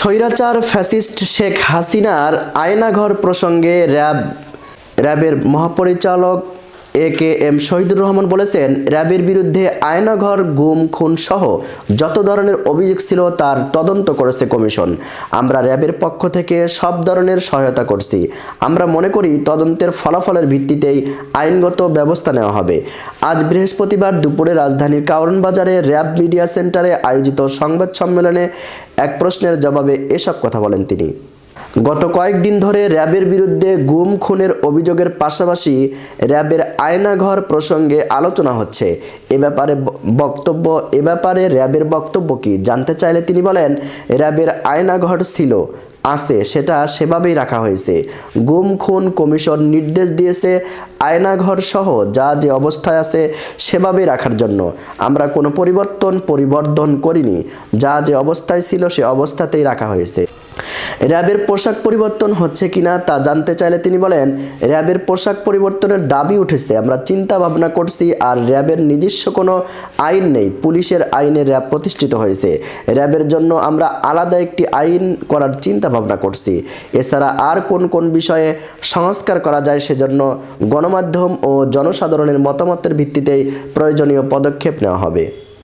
স্বৈরাচার ফ্যাসিস্ট শেখ হাসিনার আয়নাঘর প্রসঙ্গে র্যাব র্যাবের মহাপরিচালক A K M Shahidur Rahman বলেছেন, র্যাবের বিরুদ্ধে আয়নাঘর, গুম, খুন সহ যত ধরনের অভিযোগ ছিল তার তদন্ত করেছে কমিশন। আমরা র্যাবের পক্ষ থেকে সব ধরনের সহায়তা করছি। আমরা মনে করি তদন্তের ফলাফলের ভিত্তিতেই আইনগত ব্যবস্থা নেওয়া হবে। আজ বৃহস্পতিবার দুপুরে রাজধানীর কারণ বাজারে র্যাব মিডিয়া সেন্টারে আয়োজিত সংবাদ সম্মেলনে এক প্রশ্নের জবাবে এসব কথা বলেন তিনি। গত কয়েকদিন ধরে র্যাবের বিরুদ্ধে গুম, খুনের অভিযোগের পাশাপাশি র্যাবের আয়নাঘর প্রসঙ্গে আলোচনা হচ্ছে। এ ব্যাপারে বক্তব্য, এ ব্যাপারে র্যাবের বক্তব্য কি জানতে চাইলে তিনি বলেন, র্যাবের আয়নাঘর ছিল, আছে, সেটা সেভাবেই রাখা হয়েছে। গুম, খুন কমিশন নির্দেশ দিয়েছে আয়নাঘর সহ যা যে অবস্থায় আছে সেভাবেই রাখার জন্য। আমরা কোনো পরিবর্তন, পরিবর্ধন করিনি। যা যে অবস্থায় ছিল সে অবস্থাতেই রাখা হয়েছে। র্যাবের পোশাক পরিবর্তন হচ্ছে কিনা তা জানতে চাইলে তিনি বলেন, র্যাবের পোশাক পরিবর্তনের দাবি উঠেছে। আমরা চিন্তা ভাবনা করছি আর র্যাবের নিজস্ব কোনো আইন নেই। পুলিশের আইনে র্যাব প্রতিষ্ঠিত হয়েছে। র্যাবের জন্য আমরা আলাদা একটি আইন করার চিন্তা ভাবনা করছি। এছাড়া আর কোন কোন বিষয়ে সংস্কার করা যায় সেজন্য গণমাধ্যম ও জনসাধারণের মতামতের ভিত্তিতেই প্রয়োজনীয় পদক্ষেপ নেওয়া হবে।